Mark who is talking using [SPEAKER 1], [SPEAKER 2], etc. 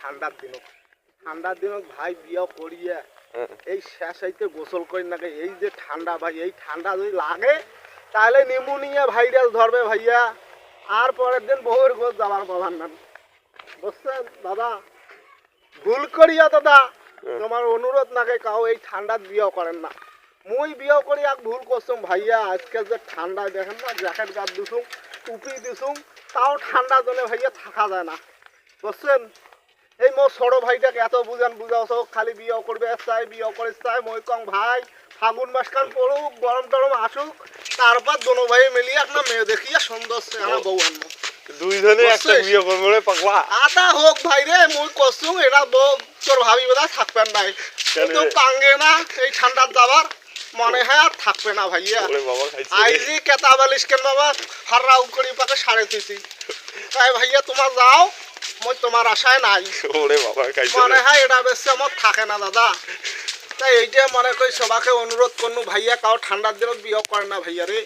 [SPEAKER 1] ঠান্ডার দিন ঠান্ডার দিন ভাই বিয়া করিয়ে এই শেষ হইতে গোসল করি নাকি? এই যে ঠান্ডা ভাই এই ঠান্ডা যদি লাগে তাহলে নিমোনিয়া ভাইরাস ধরবে ভাইয়া। আর পরের দিন বউয়ের গোস যাবার পাবার না। বুঝছেন দাদা? ভুল করিয়া দাদা তোমার অনুরোধ নাকি কাউ এই ঠান্ডার বিয়ে করেন না। মুই বিয়ে করি এক ভুল করছুম ভাইয়া। আজকে যে ঠান্ডায় দেখেন না জ্যাকেট গাছ দিছুম টুপি দিছুম তাও ঠান্ডা জন্য ভাইয়া থাকা যায় না। বুঝছেন? এই মোর ছোট ভাইটাকে এত বুঝান বুঝাওছ খালি বিয়ে করবে চাই বিয়ে করে চাই মই কং ভাই ফাগুন মাস কান পড়ুক গরম টরম আসুক তারপর দোনো ভাই মিলিয়ে একটা মেয়ে দেখিয়া সুন্দর সে আমার বউ আনব।
[SPEAKER 2] দুইজনে একটা বিয়ে করব রে পাগলা।
[SPEAKER 1] আটা হোক ভাই রে মুই করছুম এটা বউ তোর ভাবি বোধ থাকবেন নাই।
[SPEAKER 2] কেন
[SPEAKER 1] কিন্তু
[SPEAKER 2] রে?
[SPEAKER 1] কাঙ্গে না এই ঠান্ডার যাবার মনে হয় আর থাকবে না ভাইয়া। আইজি কেতা বালিশ কেন বাবা ফার্রাউ করি পাকে সাড়ে দিছি। তাই ভাইয়া তোমার যাও মই তোমার আশায় নাই।
[SPEAKER 2] ওরে বাবা
[SPEAKER 1] মনে হয় এটা বেশি আমার থাকে না দাদা। তাই এইটা মনে করি সবাকে অনুরোধ করনু ভাইয়া কাউ ঠান্ডার দিনত বিয়োগ করে না ভাইয়া রে